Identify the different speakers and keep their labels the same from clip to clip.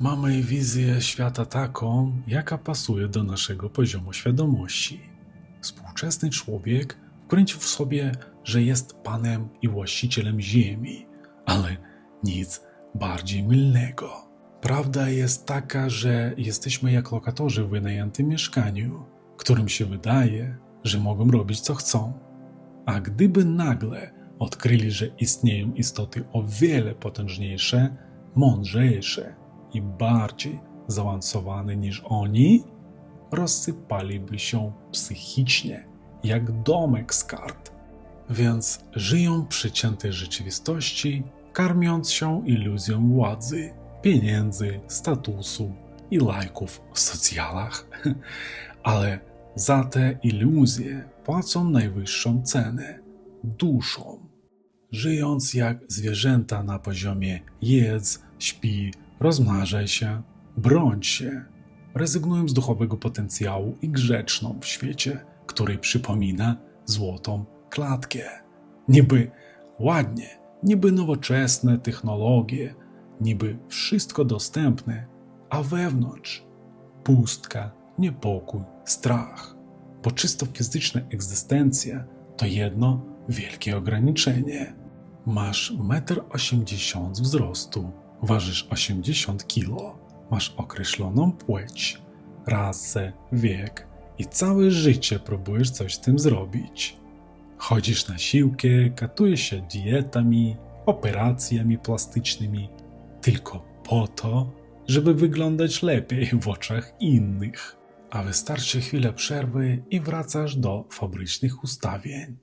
Speaker 1: Mamy wizję świata taką, jaka pasuje do naszego poziomu świadomości. Współczesny człowiek wkręcił w sobie, że jest panem i właścicielem ziemi, ale nic bardziej mylnego. Prawda jest taka, że jesteśmy jak lokatorzy w wynajętym mieszkaniu, którym się wydaje, że mogą robić co chcą. A gdyby nagle odkryli, że istnieją istoty o wiele potężniejsze, mądrzejsze i bardziej zaawansowane niż oni, rozsypaliby się psychicznie, jak domek z kart. Więc żyją w przeciętej rzeczywistości, karmiąc się iluzją władzy, pieniędzy, statusu i lajków w socjalach. Ale za te iluzje płacą najwyższą cenę duszą. Żyjąc jak zwierzęta na poziomie jedz, śpi, rozmnażaj się, brończ się, rezygnują z duchowego potencjału i grzeczną w świecie, który przypomina złotą klatkę. Niby ładnie, niby nowoczesne technologie, niby wszystko dostępne, a wewnątrz pustka, niepokój, strach. Bo czysto fizyczna egzystencja to jedno wielkie ograniczenie. Masz 1,80 m wzrostu, ważysz 80 kg, masz określoną płeć, rasę, wiek i całe życie próbujesz coś z tym zrobić. Chodzisz na siłkę, katujesz się dietami, operacjami plastycznymi, tylko po to, żeby wyglądać lepiej w oczach innych. A wystarczy chwilę przerwy i wracasz do fabrycznych ustawień.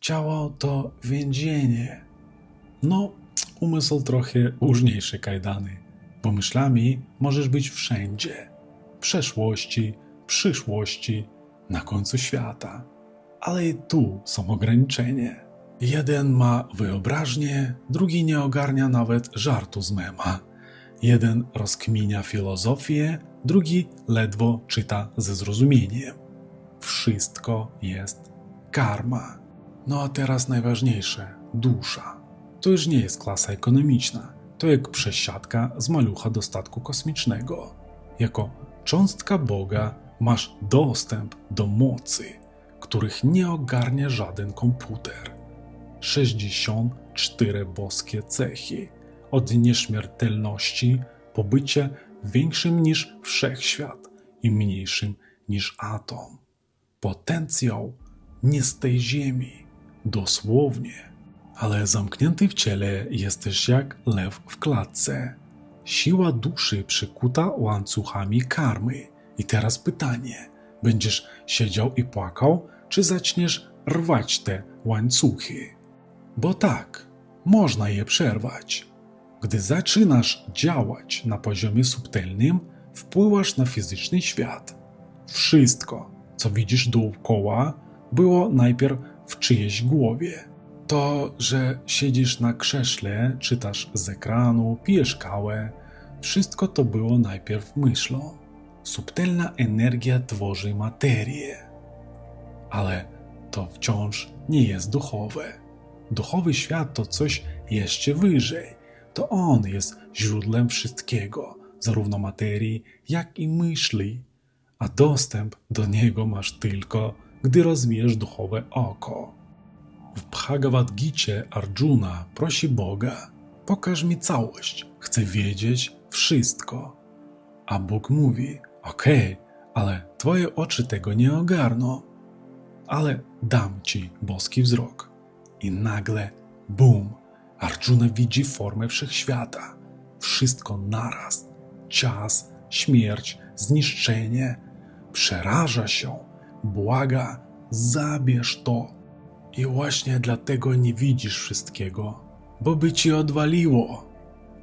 Speaker 1: Ciało to więzienie. No, umysł trochę różniejsze kajdany, bo myślami możesz być wszędzie. W przeszłości, przyszłości, na końcu świata. Ale i tu są ograniczenia. Jeden ma wyobraźnię, drugi nie ogarnia nawet żartu z mema. Jeden rozkminia filozofię, drugi ledwo czyta ze zrozumieniem. Wszystko jest karma. No a teraz najważniejsze dusza. To już nie jest klasa ekonomiczna. To jak przesiadka z malucha do statku kosmicznego. Jako cząstka Boga masz dostęp do mocy, których nie ogarnia żaden komputer. 64 boskie cechy, od nieśmiertelności po bycie większym niż wszechświat i mniejszym niż atom. Potencjał nie z tej ziemi, dosłownie, ale zamknięty w ciele jesteś jak lew w klatce. Siła duszy przykuta łańcuchami karmy. I teraz pytanie: będziesz siedział i płakał, czy zaczniesz rwać te łańcuchy? Bo tak, można je przerwać. Gdy zaczynasz działać na poziomie subtelnym, wpływasz na fizyczny świat. Wszystko, co widzisz dookoła, było najpierw w czyjejś głowie. To, że siedzisz na krześle, czytasz z ekranu, pijesz kawę, wszystko to było najpierw myślą. Subtelna energia tworzy materię. Ale to wciąż nie jest duchowe. Duchowy świat to coś jeszcze wyżej. To on jest źródłem wszystkiego, zarówno materii, jak i myśli, a dostęp do niego masz tylko, gdy rozwijasz duchowe oko. W Bhagavad Gita Arjuna prosi Boga: Pokaż mi całość, chcę wiedzieć wszystko. A Bóg mówi: Okej, okay, ale twoje oczy tego nie ogarną. Ale dam ci boski wzrok. I nagle, bum, Arjuna widzi formę wszechświata. Wszystko naraz. Czas, śmierć, zniszczenie. Przeraża się, błaga, zabierz to. I właśnie dlatego nie widzisz wszystkiego, bo by ci odwaliło.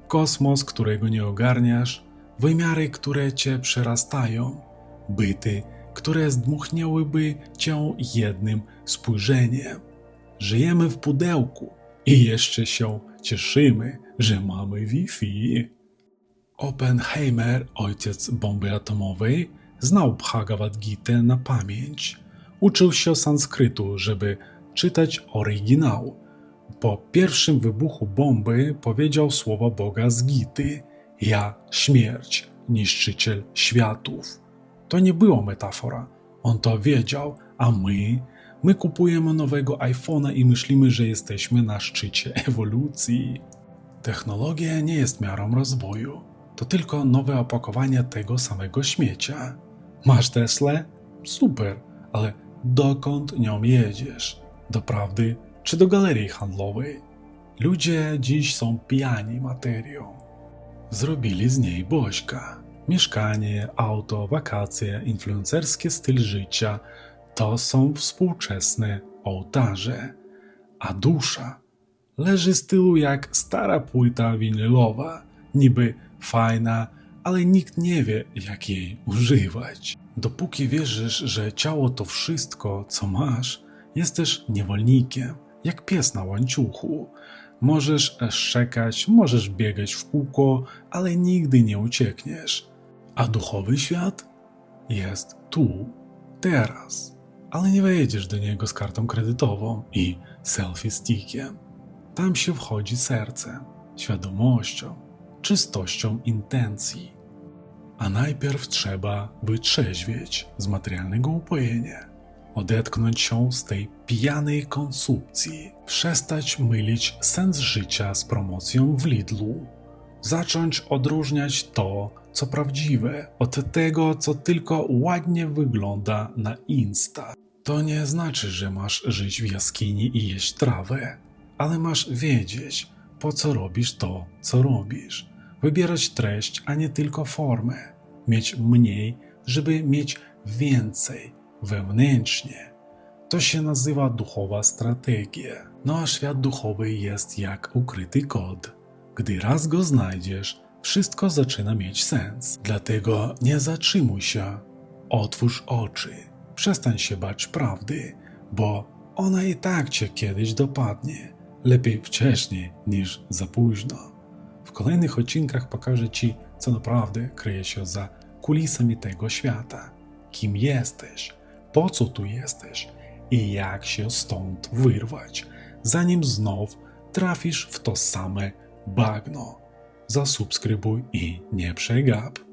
Speaker 1: Kosmos, którego nie ogarniasz, wymiary, które cię przerastają, byty, które zdmuchnęłyby cię jednym spojrzeniem. Żyjemy w pudełku i jeszcze się cieszymy, że mamy Wi-Fi. Oppenheimer, ojciec bomby atomowej, znał Bhagavad Gita na pamięć. Uczył się sanskrytu, żeby czytać oryginał. Po pierwszym wybuchu bomby powiedział słowa Boga z Gity Ja śmierć, niszczyciel światów. To nie była metafora. On to wiedział, a my, my kupujemy nowego iPhone'a i myślimy, że jesteśmy na szczycie ewolucji. Technologia nie jest miarą rozwoju. To tylko nowe opakowanie tego samego śmiecia. Masz Teslę? Super, ale dokąd nią jedziesz? Do prawdy czy do galerii handlowej? Ludzie dziś są pijani materią. Zrobili z niej Bośka. Mieszkanie, auto, wakacje, influencerski styl życia to są współczesne ołtarze, a dusza leży z tyłu jak stara płyta winylowa, niby fajna, ale nikt nie wie, jak jej używać. Dopóki wierzysz, że ciało to wszystko, co masz, jesteś niewolnikiem, jak pies na łańcuchu. Możesz szczekać, możesz biegać w kółko, ale nigdy nie uciekniesz. A duchowy świat jest tu, teraz, ale nie wejdziesz do niego z kartą kredytową i selfie stickiem. Tam się wchodzi sercem, świadomością, czystością intencji. A najpierw trzeba wytrzeźwieć z materialnego upojenia, odetknąć się z tej pijanej konsumpcji, przestać mylić sens życia z promocją w Lidlu, zacząć odróżniać to, co prawdziwe, od tego, co tylko ładnie wygląda na Insta. To nie znaczy, że masz żyć w jaskini i jeść trawę, ale masz wiedzieć, po co robisz to, co robisz. Wybierać treść, a nie tylko formę. Mieć mniej, żeby mieć więcej wewnętrznie. To się nazywa duchowa strategia. No a świat duchowy jest jak ukryty kod. Gdy raz go znajdziesz, wszystko zaczyna mieć sens. Dlatego nie zatrzymuj się, otwórz oczy, przestań się bać prawdy, bo ona i tak cię kiedyś dopadnie. Lepiej wcześniej niż za późno. W kolejnych odcinkach pokażę Ci, co naprawdę kryje się za kulisami tego świata. Kim jesteś, po co tu jesteś i jak się stąd wyrwać, zanim znów trafisz w to same bagno. Zasubskrybuj i nie przegap.